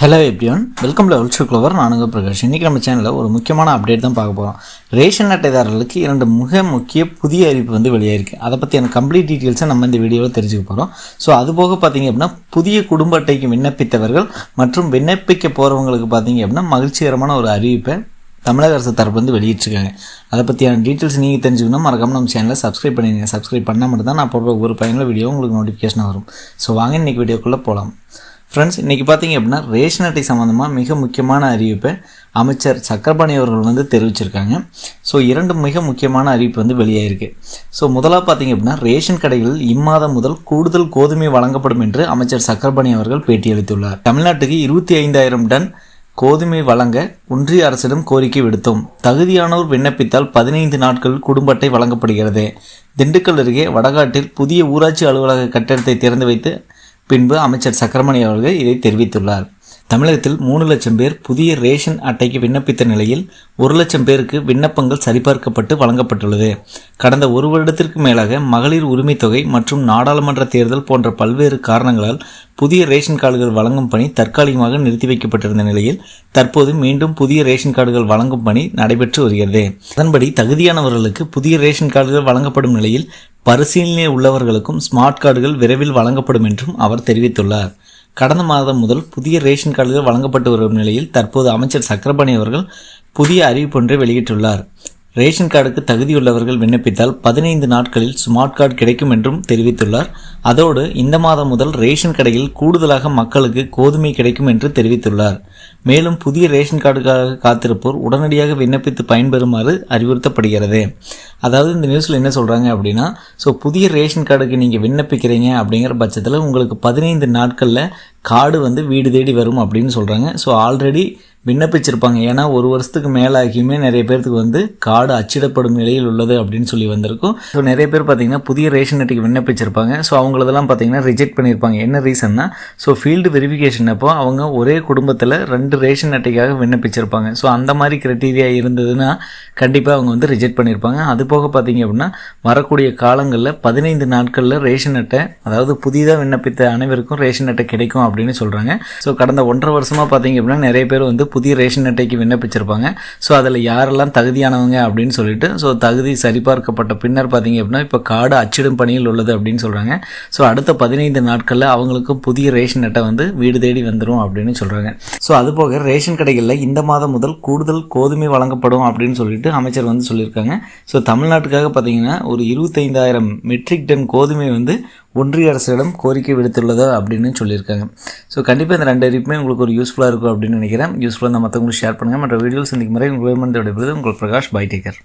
Hello எப்படியோன் welcome level to Clover நானுங்க பிரகாஷ். இன்றைக்கி நம்ம சேனலில் ஒரு முக்கியமான அப்டேட் தான் பார்க்க போகிறோம் ரேஷன் அட்டைதாரர்களுக்கு இரண்டு மிக முக்கிய புதிய அறிவிப்பு வந்து வெளியாயிருக்கு. அதை பற்றியான கம்ப்ளீட் டீட்டெயில்ஸை நம்ம இந்த வீடியோவில் தெரிஞ்சுக்க போகிறோம் ஸோ அது போக பார்த்தீங்க அப்படின்னா புதிய குடும்ப அட்டைக்கு விண்ணப்பித்தவர்கள் மற்றும் விண்ணப்பிக்க போகிறவங்களுக்கு பார்த்தீங்க அப்படின்னா மகிழ்ச்சிகரமான ஒரு அறிவிப்பை தமிழக அரசு தரப்பு வந்து வெளியிட்டிருக்காங்க. அதை பற்றியான டீட்டெயில்ஸ் நீங்கள் தெரிஞ்சுக்கணும். மறக்காமல் நம்ம சேனலை சப்ஸ்கிரைப் பண்ணிடுங்க சப்ஸ்கிரைப் பண்ணால் மட்டும் தான் நான் போடுற ஒரு பயனுள்ள வீடியோ உங்களுக்கு நோட்டிஃபிகேஷன் வரும். ஸோ வாங்க இன்றைக்கி வீடியோக்குள்ளே போகலாம் ஃப்ரெண்ட்ஸ் இன்றைக்கி பார்த்தீங்க அப்படின்னா ரேஷன் அட்டை சம்மந்தமாக மிக முக்கியமான அறிவிப்பை அமைச்சர் சக்கரபாணி அவர்கள் வந்து தெரிவிச்சிருக்காங்க. ஸோ இரண்டு மிக முக்கியமான அறிவிப்பு வந்து வெளியாயிருக்கு. ஸோ முதலாக பார்த்தீங்க அப்படின்னா ரேஷன் கடைகளில் இம்மாதம் முதல் கூடுதல் கோதுமை வழங்கப்படும் என்று அமைச்சர் சக்கரபாணி அவர்கள் பேட்டியளித்துள்ளார். தமிழ்நாட்டுக்கு இருபத்தி ஐந்தாயிரம் டன் கோதுமை வழங்க ஒன்றிய அரசிடம் கோரிக்கை விடுத்தோம். தகுதியானோர் விண்ணப்பித்தால் பதினைந்து நாட்கள் குடும்ப அட்டை வழங்கப்படுகிறது. திண்டுக்கல் அருகே வடகாட்டில் புதிய ஊராட்சி அலுவலக கட்டிடத்தை திறந்து வைத்து பின்பு அமைச்சர் சக்கரமணி அவர்கள் இதை தெரிவித்துள்ளார். தமிழகத்தில் மூணு லட்சம் பேர் புதிய ரேஷன் அட்டைக்கு விண்ணப்பித்த நிலையில் ஒரு லட்சம் பேருக்கு விண்ணப்பங்கள் சரிபார்க்கப்பட்டு வழங்கப்பட்டுள்ளது. கடந்த ஒரு வருடத்திற்கு மேலாக மகளிர் உரிமை தொகை மற்றும் நாடாளுமன்ற தேர்தல் போன்ற பல்வேறு காரணங்களால் புதிய ரேஷன் கார்டுகள் வழங்கும் பணி தற்காலிகமாக நிறுத்தி வைக்கப்பட்டிருந்த நிலையில் தற்போது மீண்டும் புதிய ரேஷன் கார்டுகள் வழங்கும் பணி நடைபெற்று வருகிறது. அதன்படி தகுதியானவர்களுக்கு புதிய ரேஷன் கார்டுகள் வழங்கப்படும் நிலையில் பரிசீலனை உள்ளவர்களுக்கும் ஸ்மார்ட் கார்டுகள் விரைவில் வழங்கப்படும் என்றும் அவர் தெரிவித்துள்ளார். கடந்த மாதம் முதல் புதிய ரேஷன் கார்டுகள் வழங்கப்பட்டு வரும் நிலையில் தற்போது அமைச்சர் சக்கரபாணி அவர்கள் புதிய அறிவிப்பொன்றை வெளியிட்டுள்ளார். ரேஷன் கார்டுக்கு தகுதியுள்ளவர்கள் விண்ணப்பித்தால் பதினைந்து நாட்களில் ஸ்மார்ட் கார்டு கிடைக்கும் என்றும் தெரிவித்துள்ளார். அதோடு இந்த மாதம் முதல் ரேஷன் கடையில் கூடுதலாக மக்களுக்கு கோதுமை கிடைக்கும் என்று தெரிவித்துள்ளார். மேலும் புதிய ரேஷன் கார்டுக்காக காத்திருப்போர் உடனடியாக விண்ணப்பித்து பயன்பெறுமாறு அறிவுறுத்தப்படுகிறது. அதாவது இந்த நியூஸில் என்ன சொல்கிறாங்க அப்படின்னா ஸோ புதிய ரேஷன் கார்டுக்கு நீங்கள் விண்ணப்பிக்கிறீங்க அப்படிங்கிற பட்சத்தில் உங்களுக்கு பதினைந்து நாட்களில் கார்டு வந்து வீடு தேடி வரும் அப்படின்னு சொல்கிறாங்க ஸோ ஆல்ரெடி விண்ணப்பிச்சிருப்பாங்க. ஏன்னா ஒரு வருஷத்துக்கு மேலாகியுமே நிறைய பேர்த்துக்கு வந்து கார்டு அச்சிடப்படும் நிலையில் உள்ளது அப்படின்னு சொல்லி வந்திருக்கும். ஸோ நிறைய பேர் பார்த்தீங்கன்னா புதிய ரேஷன் அட்டைக்கு விண்ணப்பிச்சிருப்பாங்க. ஸோ அவங்களதெல்லாம் பார்த்தீங்கன்னா ரிஜெக்ட் பண்ணியிருப்பாங்க. என்ன ரீசன்னா ஸோ ஃபீல்டு வெரிஃபிகேஷன் அப்போ அவங்க ஒரே குடும்பத்தில் ரெண்டு ரேஷன் அட்டைக்காக விண்ணப்பிச்சிருப்பாங்க. ஸோ அந்த மாதிரி கிரைட்டீரியா இருந்ததுன்னா கண்டிப்பாக அவங்க வந்து ரிஜெக்ட் பண்ணியிருப்பாங்க. அது போக பார்த்தீங்க அப்படின்னா வரக்கூடிய காலங்களில் பதினைந்து நாட்களில் ரேஷன் அட்டை அதாவது புதிதாக விண்ணப்பித்த அனைவருக்கும் ரேஷன் அட்டை கிடைக்கும் அப்படின்னு சொல்கிறாங்க ஸோ கடந்த ஒன்றரை வருஷமாக பார்த்தீங்க அப்படின்னா நிறைய பேர் வந்து புதிய ரேஷன் அட்டைக்கு விண்ணப்பிச்சிருப்பாங்க. ஸோ அதில் யாரெல்லாம் தகுதியானவங்க அப்படின்னு சொல்லிட்டு ஸோ தகுதி சரிபார்க்கப்பட்ட பின்னர் பார்த்தீங்க அப்படின்னா இப்போ கார்டு அச்சிடும் பணியில் உள்ளது அப்படின்னு சொல்கிறாங்க ஸோ அடுத்த பதினைந்து நாட்களில் அவங்களுக்கும் புதிய ரேஷன் அட்டை வந்து வீடு தேடி வந்துடும் அப்படின்னு சொல்கிறாங்க ஸோ அதுபோக ரேஷன் கடைகளில் இந்த மாதம் முதல் கூடுதல் கோதுமை வழங்கப்படும் அப்படின்னு சொல்லிட்டு அமைச்சர் வந்து சொல்லியிருக்காங்க. ஸோ தமிழ்நாட்டுக்காக பார்த்தீங்கன்னா ஒரு இருபத்தைந்தாயிரம் மெட்ரிக் டன் கோதுமை வந்து ஒன்றிய அரசிடம் கோரிக்கை விடுத்துள்ளதா அப்படின்னு சொல்லியிருக்காங்க. ஸோ கண்டிப்பாக இந்த ரெண்டு அறிவிப்புமே உங்களுக்கு ஒரு யூஸ்ஃபுல்லாக இருக்கும் அப்படின்னு நினைக்கிறேன். யூஸ்ஃபுல்லாக மற்றவங்களுக்கு ஷேர் பண்ணுங்கள் மற்ற வீடியோஸ் சந்திக்கும் முறை உங்கள் விடைபெறுவது உங்கள் பிரகாஷ் பை டேக்கர்